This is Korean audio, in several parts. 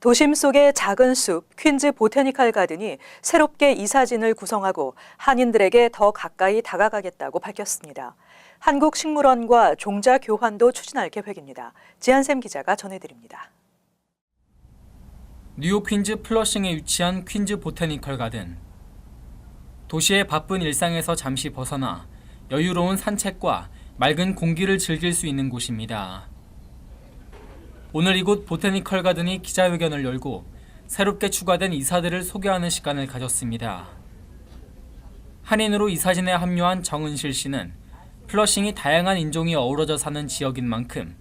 도심 속의 작은 숲 퀸즈 보테니컬 가든이 새롭게 이사진을 구성하고 한인들에게 더 가까이 다가가겠다고 밝혔습니다. 한국식물원과 종자 교환도 추진할 계획입니다. 지한샘 기자가 전해드립니다. 뉴욕 퀸즈 플러싱에 위치한 퀸즈 보테니컬 가든. 도시의 바쁜 일상에서 잠시 벗어나 여유로운 산책과 맑은 공기를 즐길 수 있는 곳입니다. 오늘 이곳 보테니컬 가든이 기자회견을 열고 새롭게 추가된 이사들을 소개하는 시간을 가졌습니다. 한인으로 이사진에 합류한 정은실 씨는 플러싱이 다양한 인종이 어우러져 사는 지역인 만큼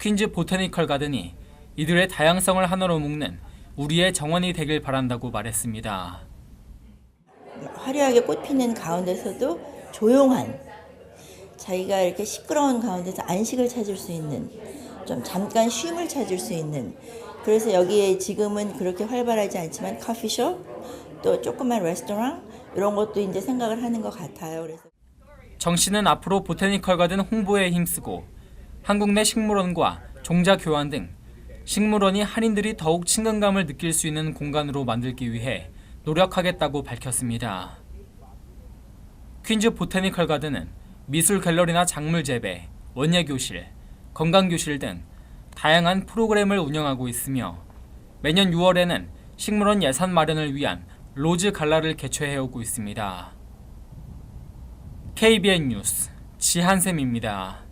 퀸즈 보테니컬 가든이 이들의 다양성을 하나로 묶는 우리의 정원이 되길 바란다고 말했습니다. 화려하게 꽃피는 가운데서도 조용한 자기가 이렇게 시끄러운 가운데서 안식을 찾을 수 있는 좀 잠깐 쉼을 찾을 수 있는 그래서 여기에 지금은 그렇게 활발하지 않지만 커피숍 또 조그만 레스토랑 이런 것도 이제 생각을 하는 것 같아요. 그래서 정 씨는 앞으로 보테니컬 가든 홍보에 힘쓰고 한국 내 식물원과 종자 교환 등 식물원이 한인들이 더욱 친근감을 느낄 수 있는 공간으로 만들기 위해 노력하겠다고 밝혔습니다. 퀸즈 보테니컬 가든은 미술 갤러리나 작물 재배, 원예 교실, 건강 교실 등 다양한 프로그램을 운영하고 있으며 매년 6월에는 식물원 예산 마련을 위한 로즈 갈라를 개최해 오고 있습니다. KBN 뉴스 지한샘입니다.